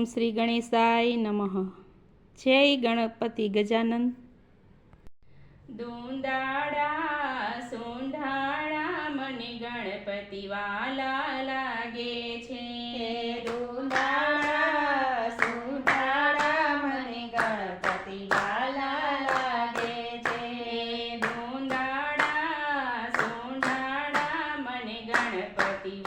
ઓમ શ્રી ગણેશાય નમઃ. જય ગણપતિ ગજાનન. દુંદાળા સોંઢાળા, મને ગણપતિ વાલા લાગે છે. દુંદાળા સોંઢાળા, મને ગણપતિ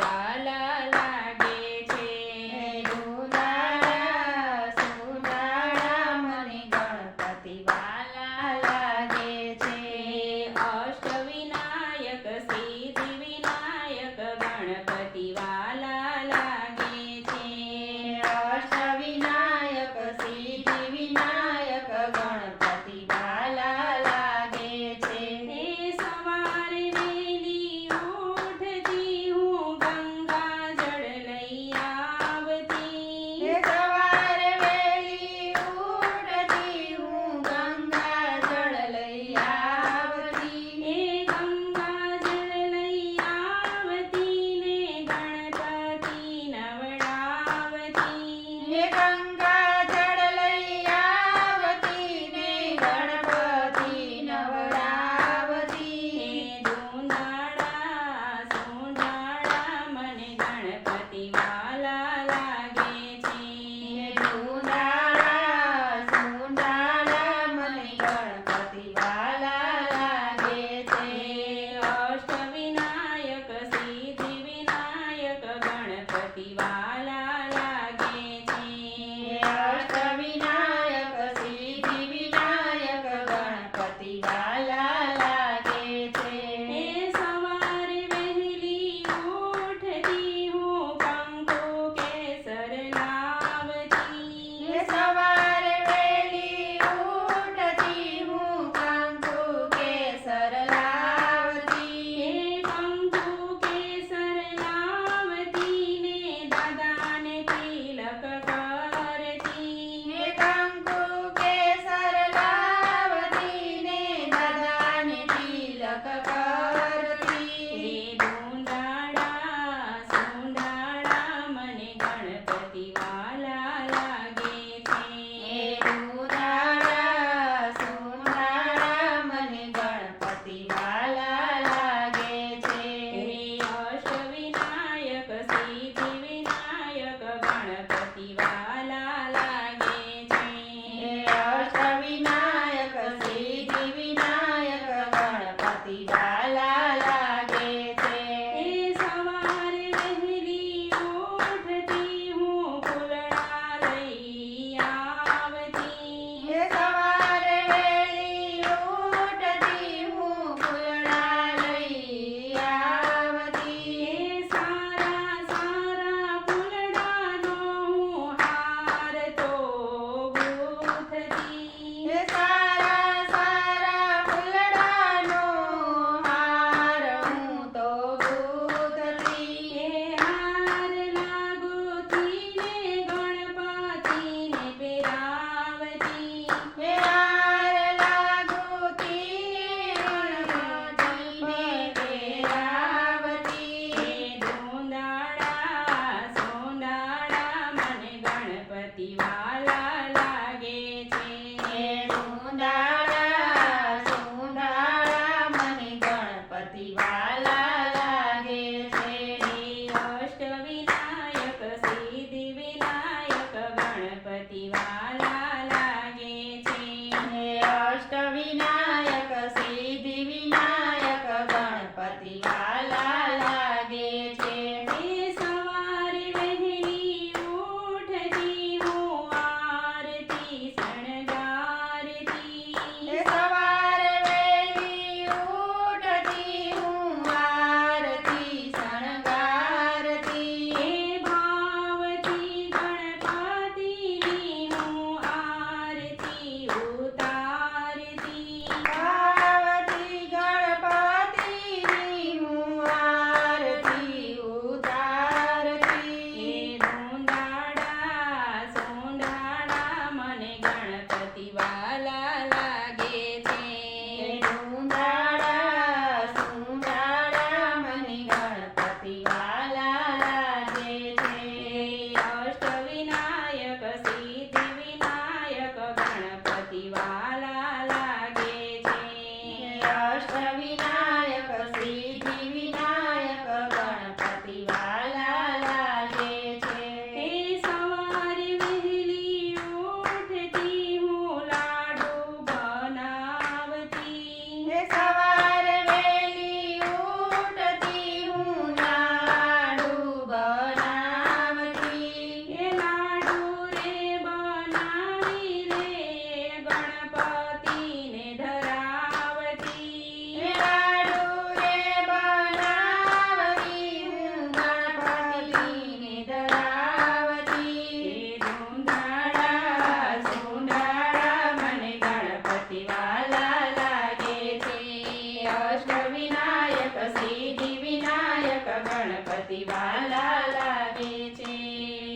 ગણપતિ વાલા લાગે છે.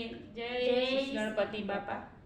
જય ગણપતિ બાપા.